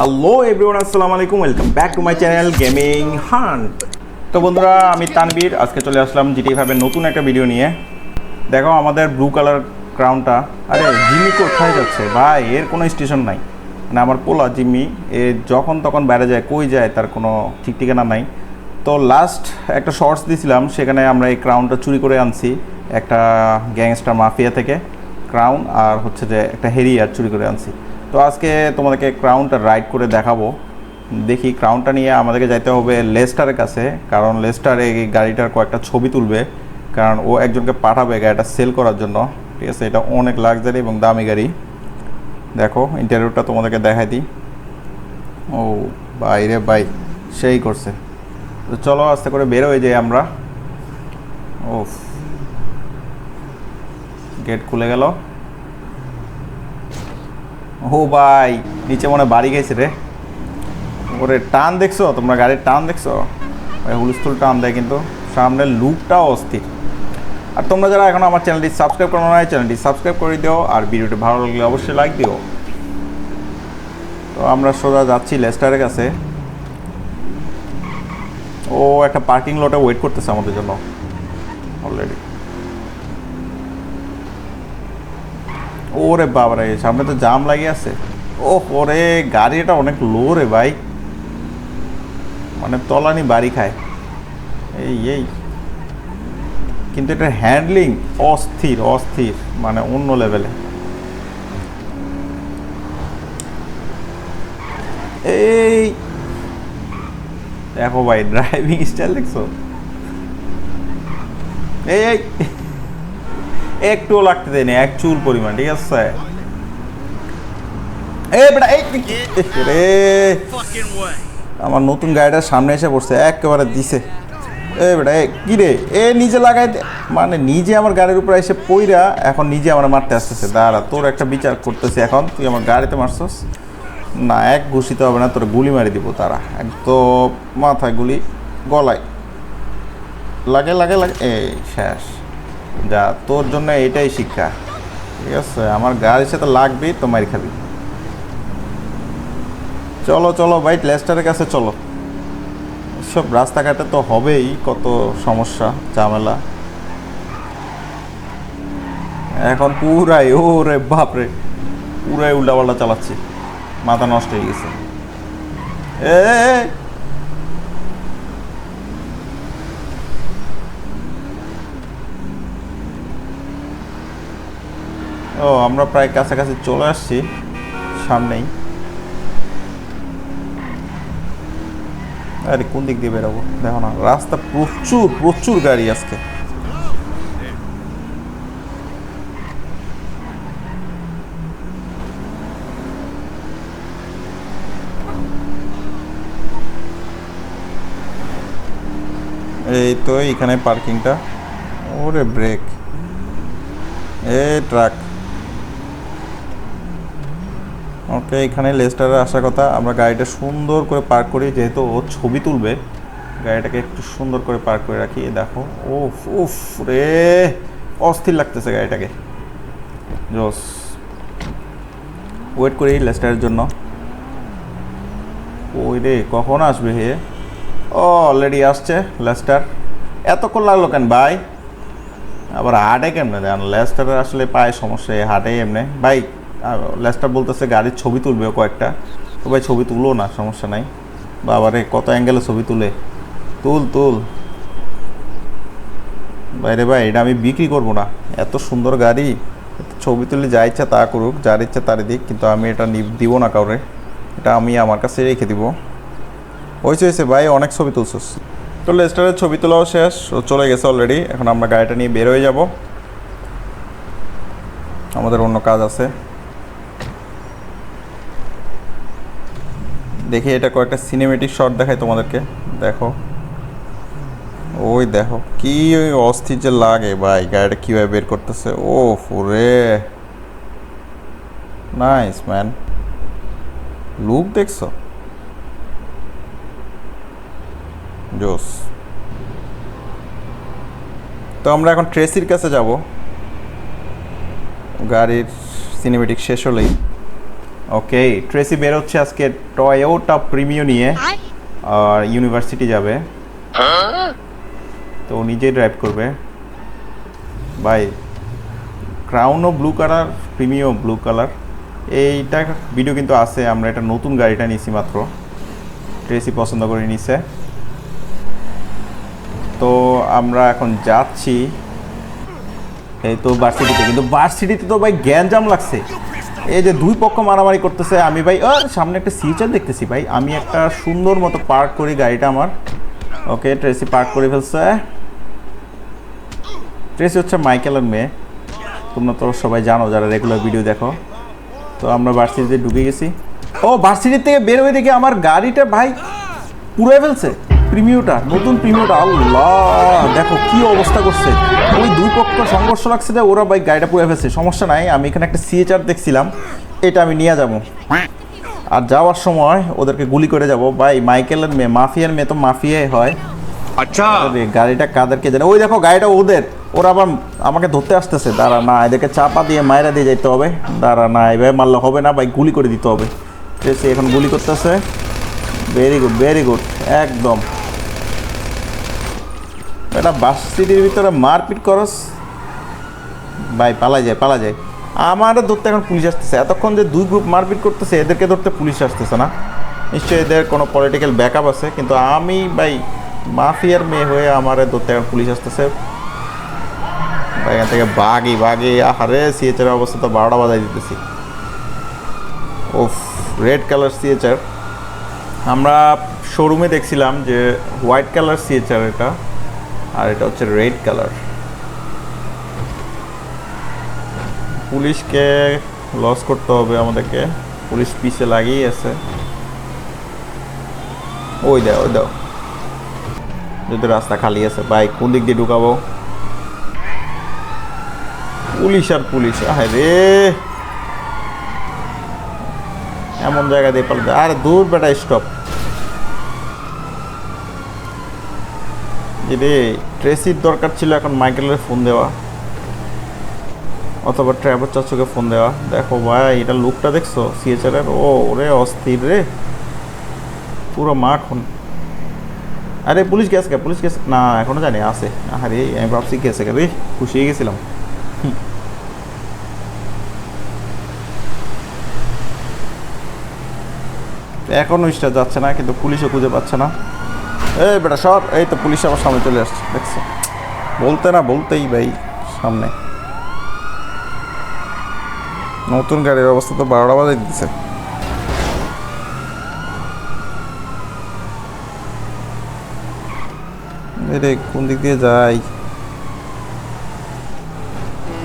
Hello everyone আসসালামু আলাইকুম welcome back to my channel gaming hunt তো বন্ধুরা, আমি তানবীর। আজকে চলে আসলাম জিটি ফাইভের নতুন একটা ভিডিও নিয়ে। দেখো, আমাদের ব্লু কালার ক্রাউনটা আরে জিম্মি কোথায় যাচ্ছে? ভাই, এর কোনো স্টেশন নাই। মানে আমার পোলা জিম্মি এ যখন তখন বাইরে যায়, কই যায়, তার কোনো ঠিক ঠিকানা নাই। তো লাস্ট একটা শর্টস দিয়েছিলাম সেখানে আমরা এই ক্রাউনটা চুরি করে আনছি। একটা গ্যাংস্টার মাফিয়া থেকে ক্রাউন আর হচ্ছে যে একটা হেরিয়ার চুরি করে আনছি। তো আজকে তোমাদেরকে ক্রাউনটা রাইড করে দেখাবো। দেখি ক্রাউনটা নিয়ে আমাদেরকে যাইতে হবে লেস্টারের কাছে, কারণ লেস্টার এই গাড়িটার কয়েকটা ছবি তুলবে, কারণ ও একজনকে পাঠাবে গাড়িটা সেল করার জন্য। ঠিক আছে, এটা অনেক লাক্সারি এবং দামি গাড়ি। দেখো ইন্টারভিউটা তোমাদেরকে দেখাই দিই। ও বাইরে বাই, সেই করছে। তো চলো, আস্তে করে বের হয়ে যাই আমরা। ও গেট খুলে গেল। ও ভাই, নিচে মনে বাড়ি গেছে রে। ওরে টান দেখছ? তোমরা গাড়ির টান দেখছ? ভাই হুলস্থুল টান দেয় কিন্তু। সামনের লুকটাও অস্থির। আর তোমরা যারা এখন আমার চ্যানেলটি সাবস্ক্রাইব করো না চ্যানেলটি সাবস্ক্রাইব করে দিও। আর ভিডিওটি ভালো লাগলে অবশ্যই লাইক দিও। তো আমরা সোজা যাচ্ছি লেস্টারের কাছে। ও একটা পার্কিং লটে ওয়েট করতেছে আমাদের জন্য। অলরেডি ওরে বাবারে, সামনে তো জাম লাগে আছে। ও ওরে গাড়ি এটা অনেক লো রে ভাই। মানে তলানি বাড়ি খায়। এই এই। কিন্তু এটা হ্যান্ডলিং অস্থির অস্থির মানে অন্য লেভেলে এই। দেখো ভাই ড্রাইভিং স্টাইল দেখছ? এই এই। একটুও লাগতে দেয়নি, এক চুল পরিমাণ, ঠিক আছে? এই বেটা, এই রে। আমার নতুন গাড়িটার সামনে এসে পড়ছে, একেবারে দিছে। এ বেটা এ কি রে? এ নিজে লাগাই মানে নিজে আমার গাড়ির উপরে এসে পইরা এখন নিজে আমার মারতে আসতেছে। দাঁড়া, তোর একটা বিচার করতেছি এখন, তুই আমার গাড়িতে মারছস? না, এক ঘুষিতে হবে না, তোর গুলি মারি দিব তারা একদম মাথায় গুলি, গলায়। লাগে লাগে লাগে, এই, শেষ। যা, তোর জন্য এটাই শিক্ষা। ঠিক আছে, আমার গাড়ির সাথে লাগবেই তো মারি খাবি। চলো চলো ভাই, লেস্টারের কাছে চলো। সব রাস্তাঘাটে তো হবেই, কত সমস্যা, ঝামেলা। এখন পুরাই ও রে বাপরে, পুরাই উল্টাপাল্টা চালাচ্ছি। মাথা নষ্ট হয়ে গেছে। এ ও, আমরা প্রায় কাছাকাছি চলে আসছি, সামনেই। আরে, কোন দিক দিয়ে বেরোবো? দেখো না, রাস্তা প্রচুর প্রচুর গাড়ি আজকে। এই তো, এইখানে পার্কিংটা ওরে ব্রেক এ ট্রাক ওকে, এখানে লেস্টারে আসার কথা। আমরা গাড়িটা সুন্দর করে পার্ক করি, যেহেতু ও ছবি তুলবে। গাড়িটাকে একটু সুন্দর করে পার্ক করে রাখি। দেখো, উফ উফ রে, অস্থির লাগতেছে গাড়িটাকে। জোস। ওয়েট করি লেস্টারের জন্য। ওই রে, কখন আসবে হে? ও অলরেডি আসছে লেস্টার। এতক্ষণ লাগল কেন ভাই? আবার হাটে কেমনে দেন? লেস্টারের আসলে পায়ে সমস্যা, হাটে এমনি। ভাই লেস্টার বলতেছে গাড়ির ছবি তুলবে কয়েকটা। তো ভাই ছবি তুলো না, সমস্যা নাই। বাবারে কত অ্যাঙ্গেলে ছবি তুলে। তুল তুল। বাইরে ভাই, এটা আমি বিক্রি করব না। এত সুন্দর গাড়ি। ছবি তুলে যা ইচ্ছা তা করুক, যার ইচ্ছা তারই দিক, কিন্তু আমি এটা দিব না কাউরে। এটা আমি আমার কাছে রেখে দিব। হয়েছে হয়েছে ভাই, অনেক ছবি তুলছিস। তো লেস্টারের ছবি তোলাও শেষ চলে গেছে অলরেডি এখন আমরা গাড়িটা নিয়ে বের হয়ে যাব। আমাদের অন্য কাজ আছে। দেখি এটা কয়েকটা সিনেমেটিক শট দেখাই তোমাদেরকে। দেখো। ওই দেখো, কি ওই অস্থির যে লাগে ভাই, গাড়িটা কীভাবে বের করতেছে। ও ফুরে নাইস ম্যান লুক দেখছ? জোস তো আমরা এখন ট্রেসির কাছে যাব। গাড়ির সিনেমেটিক শেষ হলেই। ওকে ট্রেসি বেরোচ্ছে আজকে টয়োটা প্রিমিও নিয়ে। আর ইউনিভার্সিটি যাবে। তো ও নিজেই ড্রাইভ করবে। By ক্রাউনও blue colour premio blue colour এইটা ভিডিও কিন্তু আছে আমরা এটা নতুন গাড়িটা নিয়েছি মাত্র। ট্রেসি পছন্দ করে নিছে। তো আমরা এখন যাচ্ছি। এই তো ভার্সিটিতে কিন্তু ভার্সিটিতে তো ভাই গ্যাঞ্জাম লাগছে। এই যে দুই পক্ষ মারামারি করতেছে, আমি ভাই সামনে একটা সিচার দেখতেছি ভাই। আমি একটা সুন্দর মতো পার্ক করি গাড়িটা আমার। ওকে ট্রেসি পার্ক করে ফেলছে। ট্রেসি হচ্ছে মাইকেলের মেয়ে। তোমরা তো সবাই জানো, যারা রেগুলার ভিডিও দেখো। তো আমরা ভার্সিটিতে ঢুকে গেছি। ও ভার্সিটি থেকে বের হয়ে দেখি আমার গাড়িটা ভাই পুড়ে ফেলছে। প্রিমিওটা নতুন প্রিমিওটা আল্লাহ! দেখো কি অবস্থা করছে। ওই দুই পক্ষ সংঘর্ষ লাগছে যে ওরা বাইক গাড়িটা পুড়ে ফেলছে। সমস্যা নাই আমি এখানে একটা সিএচআর দেখছিলাম। এটা আমি নিয়ে যাব। আর যাওয়ার সময় ওদেরকে গুলি করে যাব। ভাই মাইকেলের মেয়ে মাফিয়ার মেয়ে তো মাফিয়াই হয়। আচ্ছা। গাড়িটা কাদেরকে জানে? ওই দেখো গাড়িটা ওদের। ওরা আবার আমাকে ধরতে আসতেছে। দাঁড়া না এদেরকে চাপা দিয়ে মায়েরা দিয়ে যেতে হবে। দাঁড়া না এভাবে মারলে হবে না ভাই গুলি করে দিতে হবে। ঠিক আছে এখন গুলি করতেছে। ভেরি গুড ভেরি গুড একদম। এটা বাস সিটির ভিতরে মারপিট করস। ভাই, পালা যায় পালা যায়। আমার ধরতে এখন পুলিশ আসতেছে। এতক্ষণ যে দুই গ্রুপ মারপিট করতেছে, এদেরকে ধরতে পুলিশ আসতেছে না। নিশ্চয়ই এদের কোনো পলিটিক্যাল ব্যাকআপ আছে। কিন্তু আমি, ভাই, মাফিয়ার মেয়ে হয়ে আমার ধরতে এখন পুলিশ আসতেছে। ভাই, এখান থেকে বাঘই বাঘি আহারে সিএচআর অবস্থা তো বারোটা বাজাই দিতেছি। ওফ রেড কালার সিএচআর আমরা শোরুমে দেখছিলাম যে হোয়াইট কালার সিএচআর এটা। আর এটা হচ্ছে রেড কালার। পুলিশকে লস করতে হবে আমাদেরকে। পুলিশ পিছে লাগিয়ে আছে। ওই দাও ওই দাও যদি রাস্তা খালি আছে বাইক কোন দিক দিয়ে ঢুকাবো? পুলিশ আর পুলিশ আরে রে। এমন জায়গা দিয়ে পাল্টে আরে দূর বেটা স্টপ রে ট্রেসির দরকার ছিল এখন মাইকেলের ফোন দেওয়া। অথবা ট্রাভেল চাচুকে ফোন দেওয়া। দেখো ভাই, এটা লুকটা দেখছ? সিএচআর এর ও, ওরে অস্থির রে। পুরো মাখন আরে, পুলিশ গেছে কে? পুলিশ গেছে? না, এখনও জানি আছে। আরে আমি ভাবছি গেছে কে রে? খুশি হয়ে গেছিলাম। হুম। এখনও স্টার যাচ্ছে না, কিন্তু পুলিশও খুঁজে পাচ্ছে না। এই বেটা সর, এই তো পুলিশ আমার সামনে চলে আসছে, দেখছ? বলতে না বলতেই ভাই, সামনে। নতুন গাড়ির অবস্থা তো বারোটা বাজে দিচ্ছে কোন দিক দিয়ে যাই?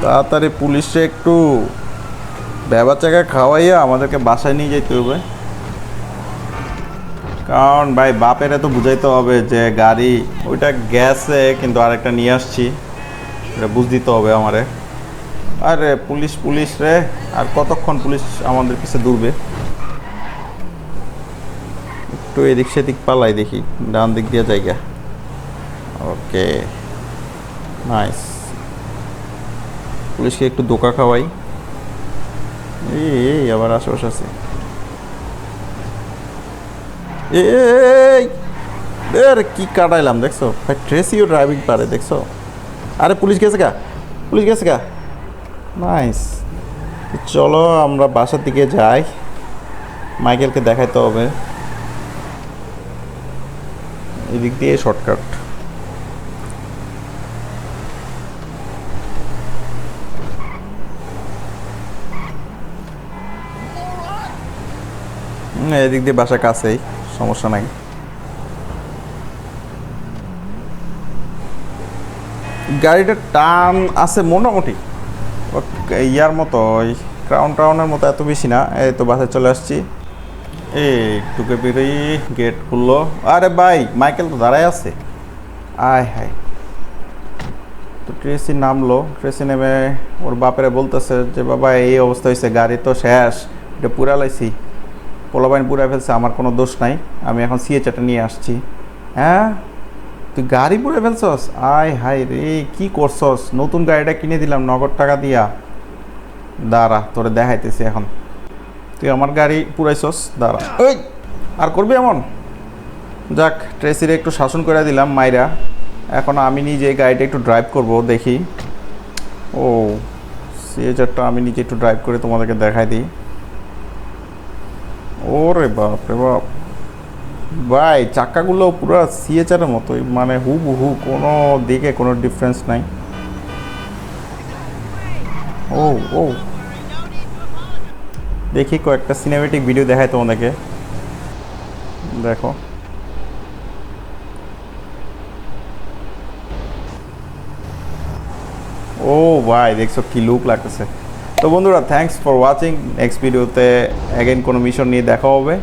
তাড়াতাড়ি পুলিশে একটু ব্যবা চাকা খাওয়াইয়া আমাদেরকে বাসায় নিয়ে যেতে হবে। কারণ ভাই, বাপের তো বুঝাইতে হবে যে গাড়ি, ওইটা গেছে কিন্তু আরেকটা নিয়ে আসছি। এটা বুঝ দিতে হবে আমারে। আরে পুলিশ পুলিশ রে, আর কতক্ষণ পুলিশ আমাদের পিছে দূরবে একটু এদিক সেদিক পালাই দেখি, ডান দিক দিয়ে জায়গা। Okay, nice. পুলিশকে একটু দোকা খাওয়াই। এই, আবার আশেপাশে আছে। এই, এর কি কাটাইলাম, দেখছ? ভাই ট্রেসিও ড্রাইভিং পারে, দেখছ? আরে, পুলিশ গেছে গা? পুলিশ গেছে গা? নাইস চলো, আমরা বাসার দিকে যাই। মাইকেলকে দেখাইতে হবে। এদিক দিয়ে শর্টকাট এদিক দিয়ে বাসা কাছেই। সমস্যা নাই। গাড়িটার টান আছে মোটামুটি। ইয়ার মতো ওই ক্রাউন টাউনের মতো এত বেশি না, এই তো বাসে চলে আসছি। এই টুকে বেরোই গেট খুললো। আরে ভাই মাইকেল তো দাঁড়ায় আছে। আয় হায়। তো ট্রেসি নামলো। ট্রেসি নেমে ওর বাপেরে বলতেছে যে, বাবা, এই অবস্থা হয়েছে গাড়ি তো শেষ, এটা পুরা লাইছি। পোলাবাইন পুরাই ফেলছে, আমার কোনো দোষ নাই। আমি এখন সিএচটা নিয়ে আসছি। হ্যাঁ? তুই গাড়ি পুরে ফেলছস? আয় হাই রে, কি করছস? নতুন গাড়িটা কিনে দিলাম, নগদ টাকা দিয়া। দাঁড়া, তোরে দেখাইতেছি এখন। তুই আমার গাড়ি পুরাইছস দাঁড়া। ওই, আর করবি এমন? যাক, ট্রেসিরে একটু শাসন করে দিলাম মাইরা। এখন আমি নিজে গাড়িটা একটু ড্রাইভ করব, দেখি। ও সিএচারটা আমি নিজে একটু ড্রাইভ করে তোমাদেরকে দেখাই দিই। ওরে বাপ রে বাপ। ভাই, চাকাগুলো পুরো সিএচারের মতোই মানে হু হু কোনো দিকে কোনো ডিফারেন্স নাই। ও ও। দেখি কয়েকটা সিনেমেটিক ভিডিও দেখায় তোমাদেরকে। দেখো। ও ভাই, দেখছ কি লুক লাগতেছে। তো বন্ধুরা থ্যাঙ্কস ফর ওয়াচিং নেক্সট ভিডিওতে অ্যাগেন কোনো মিশন নিয়ে দেখা হবে।